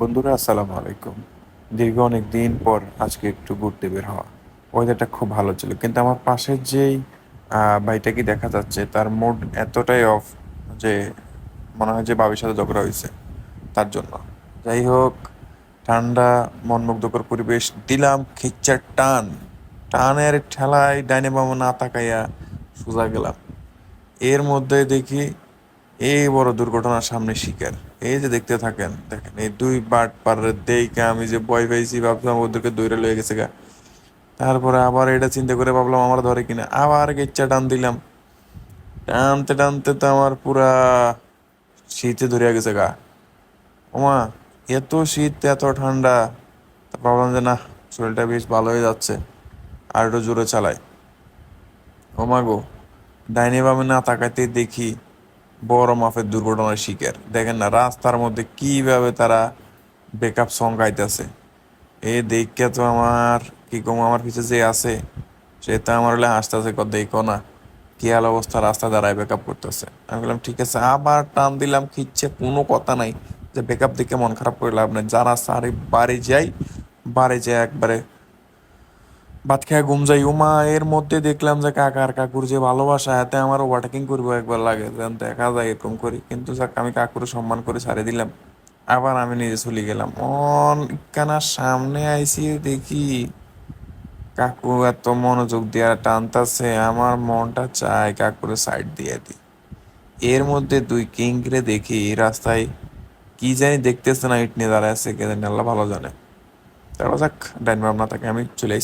বন্ধুরা, আসসালামু আলাইকুম। দীর্ঘ অনেক দিন পর আজকে একটু ঘুরতে বের হওয়া। ওয়েদারটা খুব ভালো ছিল, কিন্তু আমার পাশের যেই ভাইটাকে দেখা যাচ্ছে, তার মুড এতটাই অফ যে মনে হয় যে বাবির সাথে ঝগড়া হয়েছে তার জন্য। যাই হোক, ঠান্ডা, মনমুগ্ধকর পরিবেশ দিলাম খিচ্চার টান। টানের ঠেলায় ডাইনে বামে না তাকাইয়া সোজা গেলাম। এর মধ্যে দেখি এই বড় দুর্ঘটনার সামনে শিকার। এই যে দেখতে থাকেন, দেখেন, এই দুই বাট পারের দেখে আমি যে ভয় পাইছি ভাবছিলাম ওদেরকে দৌড়ে লয়ে গেছে গা। তারপরে আবার এটা চিন্তা করে ভাবলাম, আমার ধরে কিনা? আবার গেচ্চা টান দিলাম। টানতে টানতে তো আমার পুরা শীতে ধরিয়া গেছে গা। ওমা, এত শীত, এত ঠান্ডা। তা ভাবলাম যে না, শরীরটা বেশ ভালো হয়ে যাচ্ছে, আর একটু জোরে চালাই। ওমা গো, ডাইনে বামে না তাকাইতে দেখি বড় মাপের দুর্ঘটনার শিকার। দেখেন না, রাস্তার মধ্যে কীভাবে তারা বেকআপ সং গাইতেছে। এ দেখে তো আমার, কি কম আমার পিছে যে আছে, সে তো আমার হলে হাসতেছে দেখো না, কি হাল অবস্থা রাস্তা দাঁড়ায় বেকআপ করতেছে। আমি বললাম, ঠিক আছে। আবার টান দিলাম, খিচ্ছে, কোনো কথা নাই। যে বেকআপ দেখে মন খারাপ করে লাভ নেই। যারা সারি বাড়ি যাই বাড়ি যাই একবারে ভাত খেয়ে ঘুম যাই। উমা, এর মধ্যে দেখলাম যে কাকার কাকুর যে ভালোবাসা, এতে আমার ওভারটেকিং করব একবার লাগে। দেখা যায় এরকম করি। কিন্তু যাক, আমি কাকুর সম্মান করে ছাড়ে দিলাম। আবার আমি নিজে চলে গেলাম। অন কানা সামনে আইসি দেখি। কাকু এত মনোযোগ দিয়া টানতাছে, আমার মনটা চায় কাকুরে সাইড দিয়ে দিই। এর মধ্যে দুই কিংরে দেখি রাস্তায় কি জানি দেখতেছে না, ইট নিয়ে দাঁড়ায় আছে, কে জানি, আল্লাহ ভালো জানে। তারপর যাক, ডাইন ভাবনা তাকে আমি চলে